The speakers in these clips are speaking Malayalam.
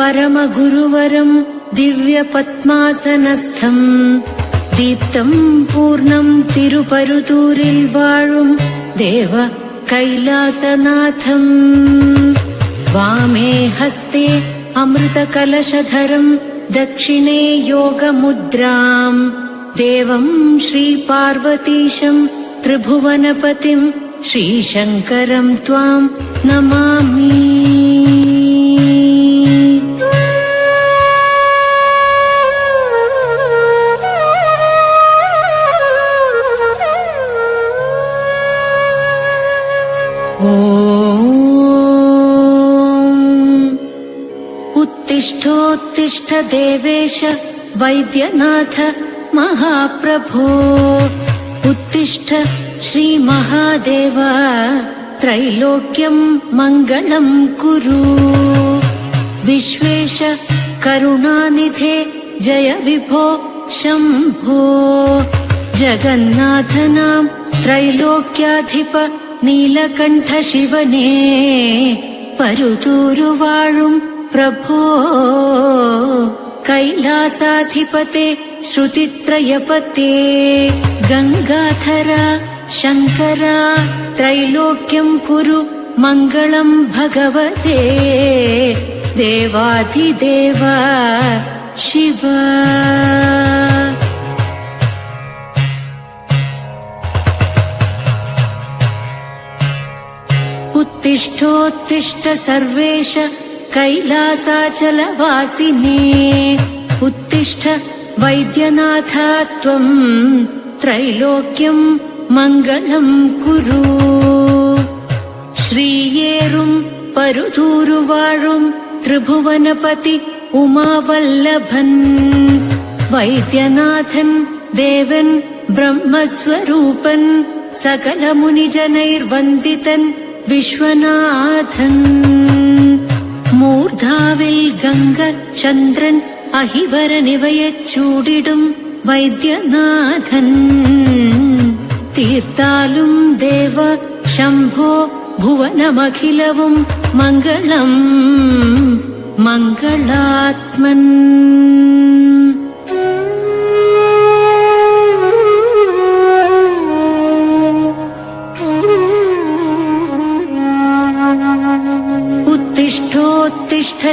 परमगुरुवरम् दिव्यपद्मासनस्थम् दीप्तम् पूर्णम् तिरुपरुतूरिल् वाழுम् देव कैलासनाथम् वामे हस्ते अमृतकलशधरम् दक्षिणे योगमुद्राम् देवम् श्रीपार्वतीशम् त्रिभुवनपतिम् श्रीशङ्करम् त्वाम् नमामि उत्तिष्ठ देवेश वैद्यनाथ महाप्रभो। उत्तिष्ठ श्रीमहादेव त्रैलोक्यम् मङ्गलम् कुरु। विश्वेश करुणानिधे जय विभो शम्भो। जगन्नाथनाम् त्रैलोक्याधिप नीलकण्ठ शिवने। परुदूरुवाणुम् प्रभो कैलासाधिपते श्रुतित्रयपते गङ्गाधरा शङ्करा त्रैलोक्यम् कुरु मङ्गलम् भगवते देवाधिदेव शिव। उत्तिष्ठोत्तिष्ठ सर्वेश कैलासाचलवासिने उत्तिष्ठ वैद्यनाथ त्वम् त्रैलोक्यम् मङ्गलम् कुरु। श्रीयेरुम् परुधूरुवारुम् त्रिभुवनपति उमावल्लभन् वैद्यनाथन् देवन् ब्रह्मस्वरूपन् सकलमुनिजनैर्वन्दितन् विश्वनाथन्। മൂർധാവിൽ ഗംഗ ചന്ദ്രൻ അഹിവരനിവയെ ചൂടിടും വൈദ്യനാഥൻ. തീർത്താലും ദേവ ശംഭോ ഭുവനമഖിലവും മംഗളം മംഗളാത്മൻ.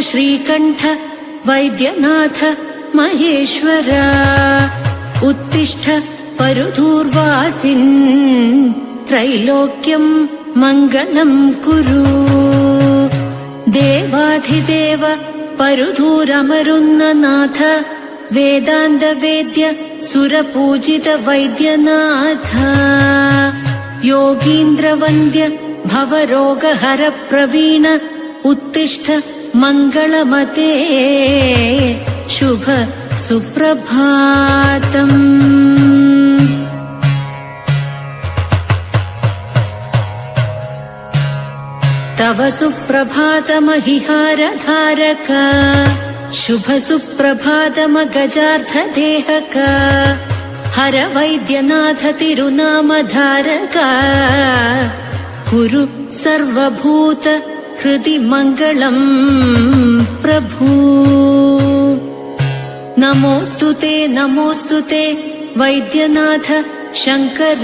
श्रीकण्ठ वैद्यनाथ महेश्वर उत्तिष्ठ परुधूर्वासिन् त्रैलोक्यम् मङ्गलम् कुरु। देवाधिदेव परुधूरमरुन्ननाथ वेदान्तवेद्य सुरपूजित वैद्यनाथ। योगीन्द्रवन्द्य भवरोगहर प्रवीण उत्तिष्ठ मङ्गलमते शुभ सुप्रभातम्। तव सुप्रभातमहिहारधारक शुभ सुप्रभातमगजार्धदेहक हर वैद्यनाथ तिरुनामधारक कुरु सर्वभूत हृदि मङ्गलम् प्रभु। नमोऽस्तु ते नमोऽस्तु ते वैद्यनाथ शङ्कर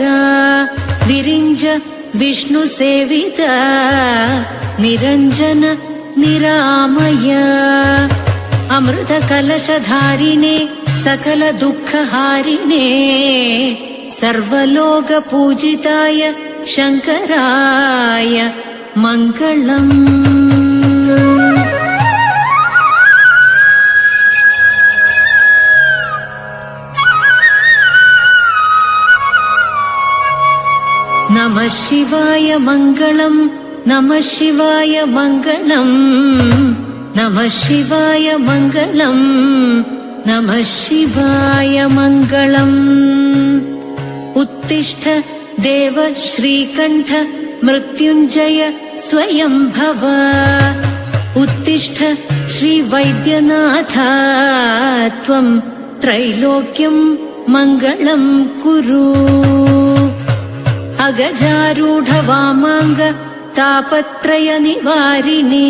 विरिञ्ज विष्णुसेवित निरञ्जन निरामय। अमृतकलशधारिणे सकल दुःखहारिणे सर्वलोकपूजिताय शङ्कराय മംഗളം. നമ ശിവായ മംഗളം നമ ശിവായ മംഗളം നമ ശിവായ മംഗളം നമ ശിവായ മംഗളം. ഉത്തിഷ്ഠ ദേവ ശ്രീകണ്ഠ मृत्युञ्जय स्वयं भव। उत्तिष्ठ श्रीवैद्यनाथ त्वम् त्रैलोक्यम् मङ्गलम् कुरु। अगजारूढवामाङ्ग तापत्रय निवारिणे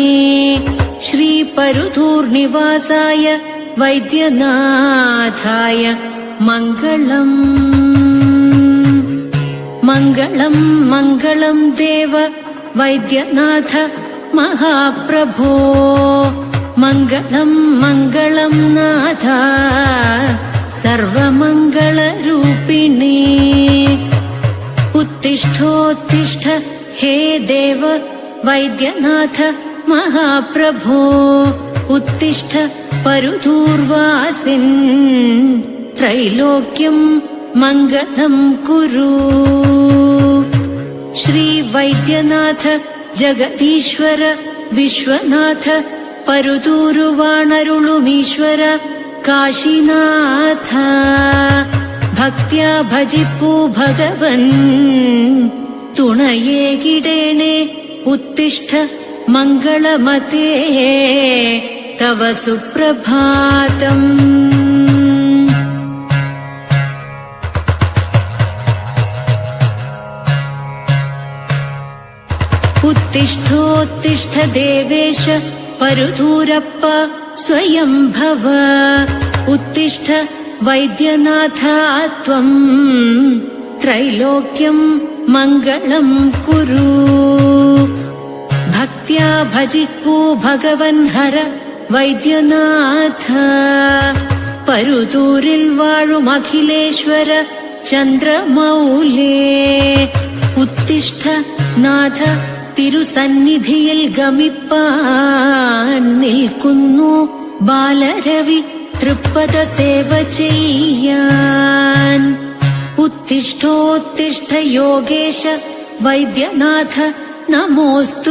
श्रीपरुधूर्निवासाय वैद्यनाथाय मङ्गलम् മംഗളം മംഗളം ദേവ വൈദ്യനാഥ മഹാപ്രഭോ. മംഗളം മംഗളം നാഥ സർവമംഗളരൂപിണി. ഉത്തിഷ്ഠോത്തിഷ്ഠ ഹേ ദേവ വൈദ്യനാഥ മഹാപ്രഭോ. ഉത്തിഷ്ഠ പരുധൂർവാസിൻ ത്രൈലോക്യം मङ्गलम् कुरु। श्रीवैद्यनाथ जगदीश्वर विश्वनाथ परुदूरुवाणरुणुमीश्वर काशीनाथ। भक्त्या भजिपु भगवन्। तुणये गिडेणे उत्तिष्ठ मङ्गलमते। तव सुप्रभातम्। तिष्ठोत्तिष्ठ देवेश परुधूरप्प स्वयम् भव। उत्तिष्ठ वैद्यनाथ त्वम् त्रैलोक्यम् मङ्गलम् कुरु। भक्त्या भजित् भगवन् हर वैद्यनाथ। परुदूरिल् वाणुमखिलेश्वर चन्द्रमौले। उत्तिष्ठ नाथ തിരുസന്നിധിയിൽ ഗമിപ്പാൻ നിൽക്കുന്നു ബാലരവി തൃപ്പത സേവ ചെയ്യാൻ. ഉത്തിഷ്ഠോത്തിഷ്ഠ യോഗേശ വൈദ്യനാഥ നമോസ്തു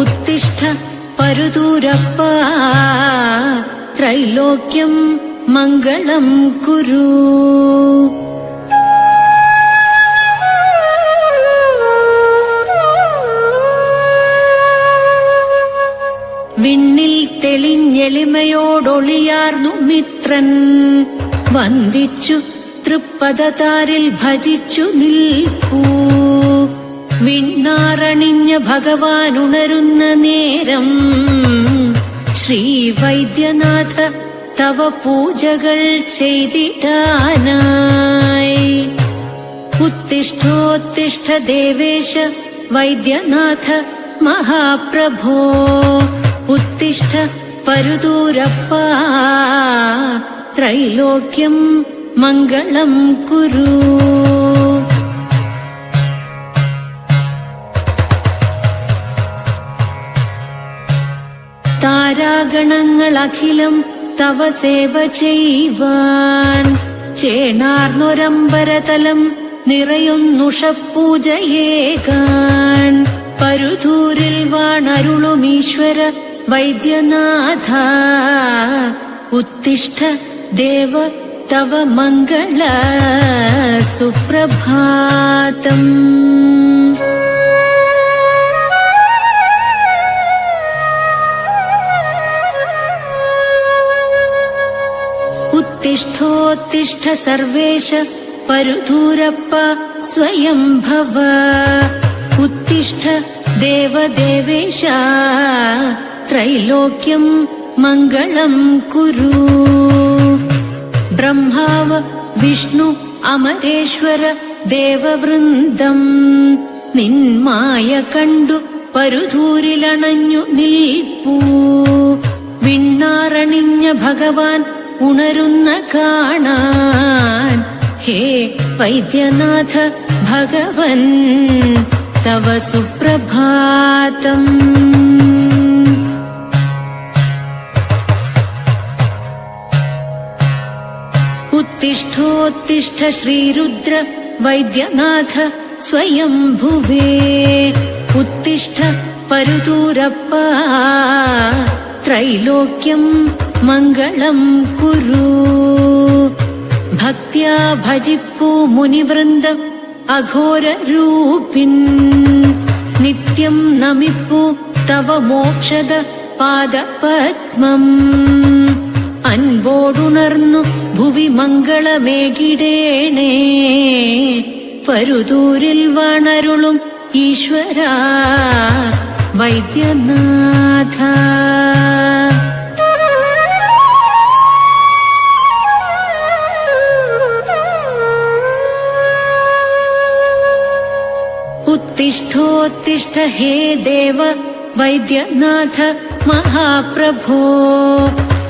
ഉത്തിഷ്ഠ പരുദൂരപ്പ ത്രൈലോക്യം മംഗളം കുരു. വിണ്ണിൽ തെളിഞ്ഞെളിമയോടൊളിയാർന്നു മിത്രൻ. വന്ദിച്ചു തൃപ്പദതാരിൽ ഭജിച്ചു നിൽപ്പൂ. വിണ്ണാറണിഞ്ഞ ഭഗവാനുണരുന്ന നേരം. ശ്രീ വൈദ്യനാഥ തവ പൂജകൾ ചെയ്തിട്ടാനായി ഉത്തിഷ്ഠോത്തിഷ്ഠ ദേവേശ വൈദ്യനാഥ മഹാപ്രഭോ. ഉത്തിഷ്ഠ പരുദൂരപ്പ ത്രൈലോക്യം മംഗളം കുരു. താരാഗണങ്ങൾ അഖിലം തവ സേവ ചെയ്യുവാൻ ചേണാർന്നൊരമ്പരതലം നിറയുന്നുഷപ്പൂജയേകാൻ പരുധൂരിൽ വാണരുളുമീശ്വര वैद्यनाथा उत्तिष्ठ देव तव मङ्गल सुप्रभातम्। उत्तिष्ठोत्तिष्ठ सर्वेश परुधूरप्प स्वयं भव। उत्तिष्ठ देवदेवेशा त्रैलोक्यम् मङ्गलम् कुरु ब्रह्माव विष्णु അമരേശ്വര ദേവവൃന്ദം നിന്മായ കണ്ടു പരുധൂരിലണഞ്ഞു നിൽപ്പൂ വിണ്ണാറണിഞ്ഞ ഭഗവാൻ ഉണരുന്ന കാണാൻ ഹേ വൈദ്യനാഥ ഭഗവൻ തവ സുപ്രഭാതം तिष्ठोत्तिष्ठ श्रीरुद्र वैद्यनाथ स्वयम्भुवे उत्तिष्ठ परुदूरप्पा। त्रैलोक्यम् मङ्गलम् कुरु। भक्त्या भजिप्पु मुनिवृन्द अघोररूपिन्। नित्यम् नमिप्पु तव मोक्षद पादपद्मम्। അൻപോടുണർന്നു ഭുവി മംഗളമേകിടേണേ. പരുതൂരിൽ വണരുളും ഈശ്വര വൈദ്യനാഥ. ഉത്തിഷ്ടോത്തിഷ്ട ഹേ ദേവ വൈദ്യനാഥ മഹാപ്രഭോ.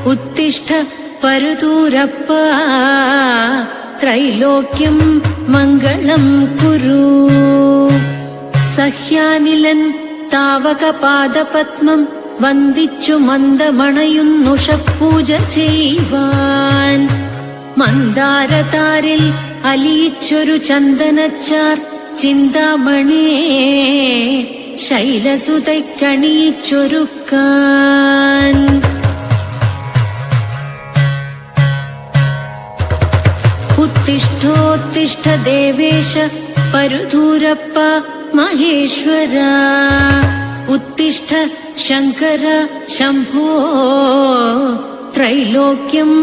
ഉത്തിഷ്ഠ പരുതൂരപ്പ ത്രൈലോക്യം മംഗളം കുരു. സഹ്യാനിലൻ താവകപാദപത്മം വന്ദിച്ചു മന്ദമണയുന്നുഷപ്പൂജ ചെയ്യുവാൻ. മന്ദാരതാരിൽ അലിയിച്ചൊരു ചന്ദനച്ചാർ ചിന്താമണിയെ ശൈലസുതയ്ക്കണിയിച്ചൊരുക്കാൻ. उत्तिष्ठोत्तिष्ठ देवेश परुधूरप्प महेश्वर उत्तिष्ठ शङ्कर शम्भो त्रैलोक्यम्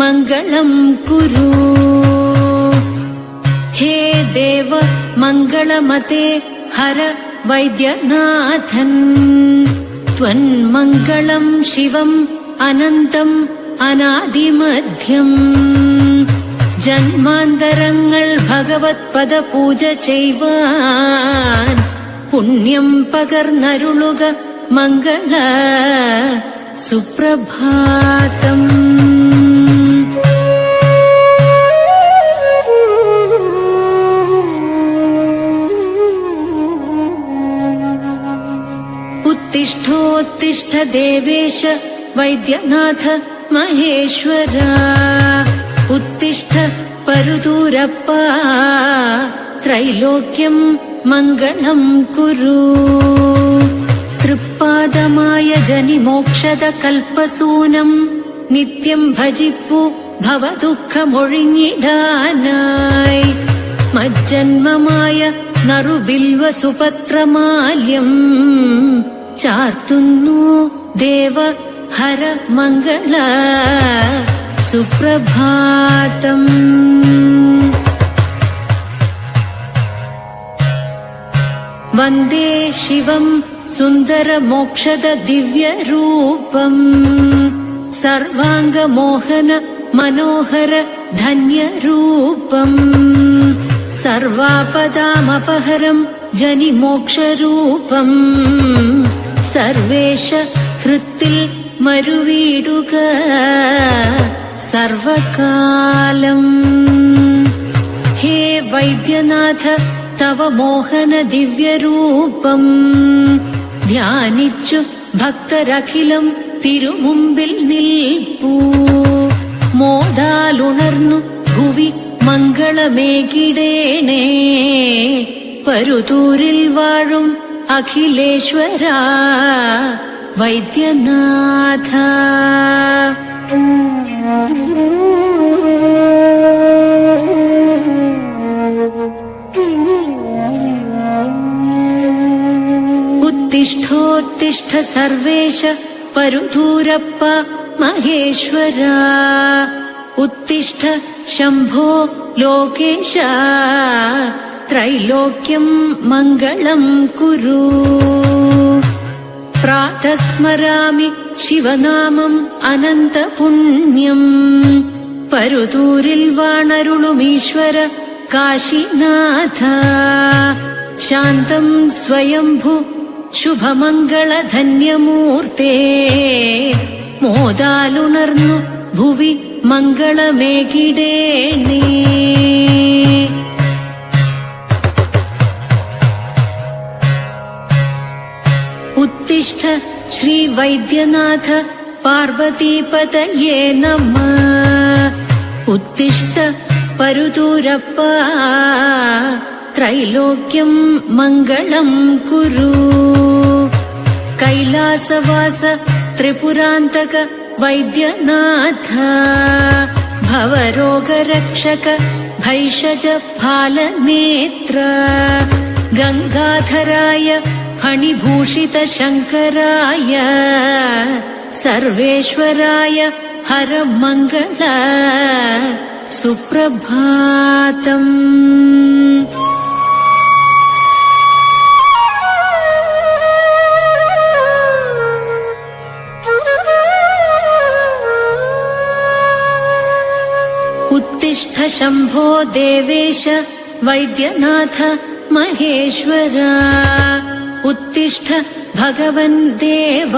मङ्गलम् कुरु हे देव मङ्गलमते हर वैद्यनाथन् त्वन्मङ्गलम् शिवम् अनन्तम् अनादिमध्यम् ജന്മാന്തരങ്ങൾ ഭഗവത് പദപൂജ ചെയ്യുവാൻ പുണ്യം പകർന്നരുളുക മംഗള സുപ്രഭാതം. ഉത്തിഷ്ഠോത്തിഷ്ഠ ദേവേശ വൈദ്യനാഥ മഹേശ്വരാ. उत्तिष्ठ परुदूरप्पा त्रैलोक्यम् मङ्गलम् कुरु തൃപ്പാദമായ ജനിമോക്ഷത കൽപ്പസൂനം നിത്യം ഭജിപ്പു ഭവദുഃഖമൊഴിഞ്ഞിടാനായി മജ്ജന്മമായ നറുബിൽവ സുപത്രമാല്യം ചാർത്തുന്നു ദേവ ഹര മംഗള सुप्रभातम्। वन्दे शिवम् सुन्दरमोक्षददिव्यरूपम्। सर्वाङ्गमोहन मनोहर धन्यरूपम्। सर्वापदामपहरम् जनिमोक्षरूपम्। सर्वेश हृत्तिल् मरुवीडुग സർവകാലം. ഹേ വൈദ്യനാഥ തവ മോഹന ദിവ്യരൂപം. ധ്യാനിച്ചു ഭക്തരഖിലം തിരുമുമ്പിൽ നിൽപ്പൂ. മോദാലുണർന്നു ഭുവി മംഗളമേകിടേണേ. പരുതൂരിൽ വാഴും അഖിലേശ്വര വൈദ്യനാഥ. उत्तिष्ठोत्तिष्ठ सर्वेश परुधूरप्प महेश्वर। उत्तिष्ठ शम्भो लोकेश। त्रैलोक्यम् मङ्गलम् कुरु। प्रातः स्मरामि ശിവനാമം അനന്ത പുണ്യം പരുതൂരിൽ വാണരുളുമീശ്വര കാശിനാഥ. ശാന്തം സ്വയംഭു ശുഭമംഗളധന്യമൂർത്തേ. മോദാലുണർന്നു ഭുവി മംഗളമേകിടേണേ. श्रीवैद्यनाथ पार्वतीपतये नमः। उत्तिष्ठ परुदूरप्पा त्रैलोक्यम् मङ्गलम् कुरु। कैलासवास त्रिपुरान्तक वैद्यनाथ भवरोगरक्षक भैषज फालनेत्र गङ्गाधराय फणिभूषितशङ्कराय सर्वेश्वराय हरमङ्गल सुप्रभातम्। उत्तिष्ठ शम्भो देवेश वैद्यनाथ महेश्वरा। उत्तिष्ठ भगवन् देव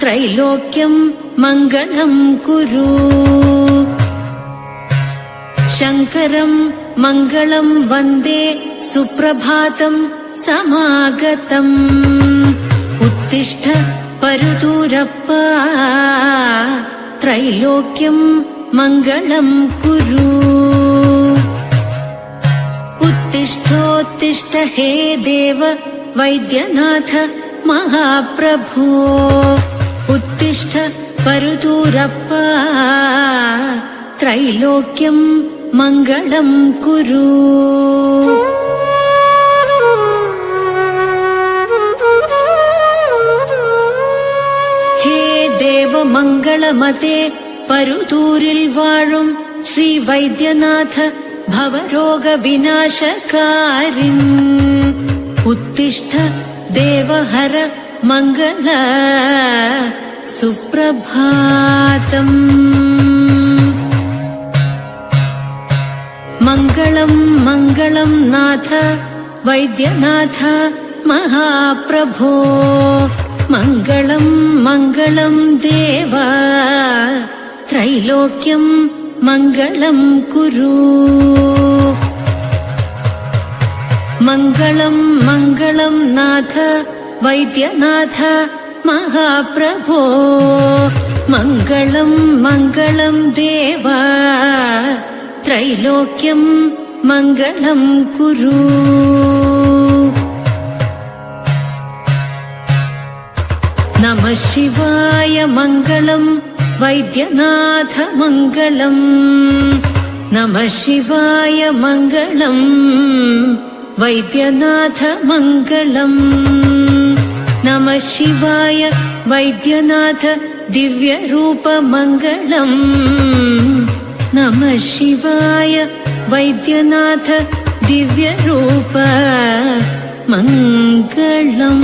त्रैलोक्यम् मङ्गलम् कुरु शङ्करम् मङ्गलम् वन्दे सुप्रभातम् समागतम् उत्तिष्ठ परुदूरप्पा त्रैलोक्यम् मङ्गलम् कुरु തിഷ്ഠോത്തിഷ്ഠ ഹേ ദേവ വൈദ്യനാഥ മഹാപ്രഭു. ഉത്തിഷ്ഠ പരുതൂരപ്പ ത്രൈലോക്യം മംഗളം കുരു. ഹേ ദേവ മംഗളമതേ പരുതൂരിൽ വാഴും ശ്രീ വൈദ്യനാഥ भवरोगविनाशकारिन् उत्तिष्ठ देवहर मङ्गल सुप्रभातम्। मङ्गलम् मङ्गलम् नाथ वैद्यनाथ महाप्रभो। मङ्गलम् मङ्गलम् देव। त्रैलोक्यम् മംഗളം കുരു. മംഗളം മംഗളം നാഥ വൈദ്യനാഥ മഹാപ്രഭോ. മംഗളം മംഗളം ദേവ. ത്രൈലോക്യം മംഗളം കുരു. നമ ശിവായ മംഗളം വൈദ്യനാഥ മംഗളം നമ ശിവായ മംഗളം. വൈദ്യനാഥ മംഗളം നമ ശിവായ വൈദ്യനാഥ ദിവ്യരൂപമംഗളം. നമ ശിവായ വൈദ്യനാഥ ദിവ്യരൂപ മംഗളം